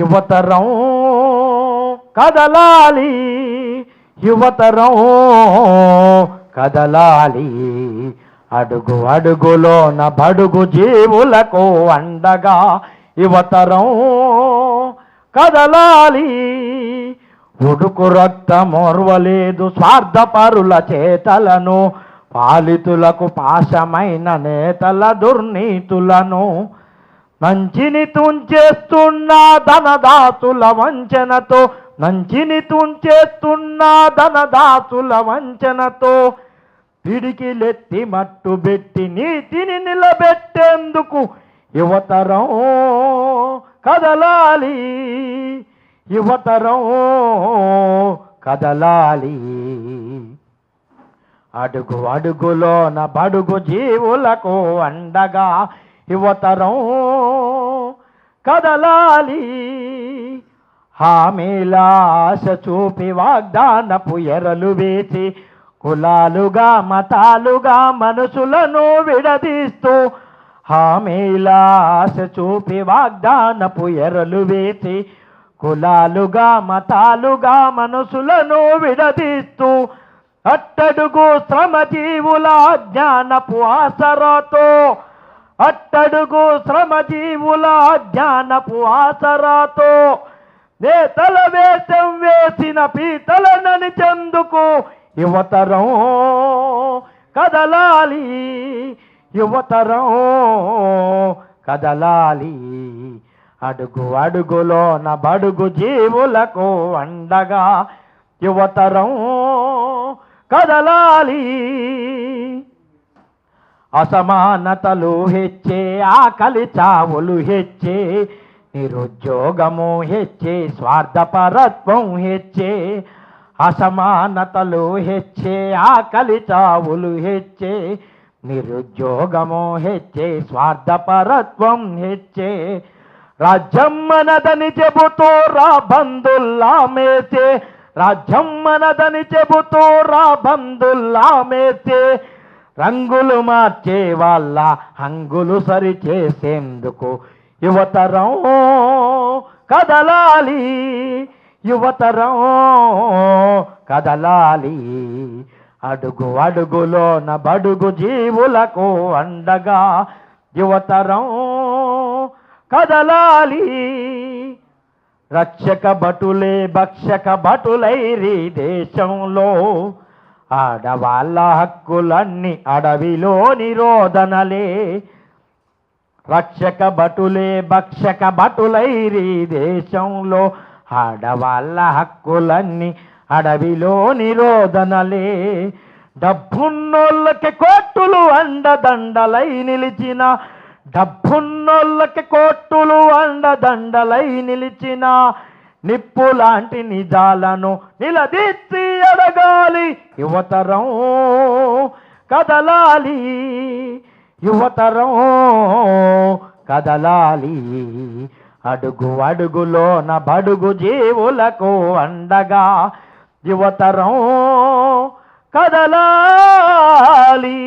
యువతరం కదలాలి యువతరం కదలాలి. అడుగు అడుగులోన బడుగు జీవులకు అండగా యువతరం కదలాలి. ఉడుకు రక్తమోర్వలేదు స్వార్థపరుల చేతలను పాలితులకు పాశమైన నేతల దుర్నీతులను నంచిని తుంచేస్తున్న ధనదాతుల వంచనతో నంచిని తుంచేస్తున్న ధనదాతుల వంచనతో పిడికిలెత్తి మట్టు పెట్టి నీతిని నిలబెట్టేందుకు యువతరం కదలాలి. యువతరం కదలాలి. అడుగు అడుగులోన బడుగు జీవులకు అండగా యువతరం కదలాలి. హామీలాశ చూపి వాగ్దానపు ఎరలు వేచి కులాలుగా మతాలుగా మనసులను విడదీస్తూ హామీలాశ చూపి వాగ్దానపు ఎరలు వేచి కులాలుగా మతాలుగా మనసులను విడదీస్తూ అట్టడుగు శ్రమజీవుల జ్ఞానపు ఆసరాతో అట్టడుగు శ్రమజీవుల జ్ఞానపు ఆసరాతో నేతల వేషం వేసిన పీతల చెందుకు యువతరం కదలాలి యువతరం కదలాలి. అడుగు అడుగులోన బడుగు జీవులకు అండగా యువతరం కదలాలి. అసమానతలు హెచ్చే ఆకలి చావులు హెచ్చే నిరుద్యోగము హెచ్చే స్వార్థపరత్వం హెచ్చే అసమానతలు హెచ్చే ఆకలి చావులు హెచ్చే నిరుద్యోగము హెచ్చే స్వార్థపరత్వం హెచ్చే రాజ్యం మనదని చెబుతూ రా బంధుల్లా మేసే రాజ్యం మనదని చెబుతూ రా బంధుల్లా మేసే రంగులు మార్చే వాళ్ళ హంగులు సరి చేసేందుకు యువతరం కదలాలి యువతరం కదలాలి. అడుగు అడుగులోన బడుగు జీవులకు అండగా యువతరం కదలాలి. రక్షక భటులే భక్షక భటులైరి దేశంలో ఆడవాళ్ళ హక్కులన్నీ అడవిలో నిరోధనలే. రక్షక భటులే భక్షక భటులైరి దేశంలో ఆడవాళ్ళ హక్కులన్నీ అడవిలో నిరోధనలే. డబ్బున్నోళ్ళకి కోట్టులు అండదండలై నిలిచిన డబ్బున్నోళ్ళకి కోట్టులు అండదండలై నిలిచిన నిప్పు లాంటి నిజాలను నిలదీసి అడగాలి యువతరం కదలాలి యువతరం కదలాలి. అడుగు అడుగులోన బడుగు జీవులకు అండగా యువతరం కదలాలి.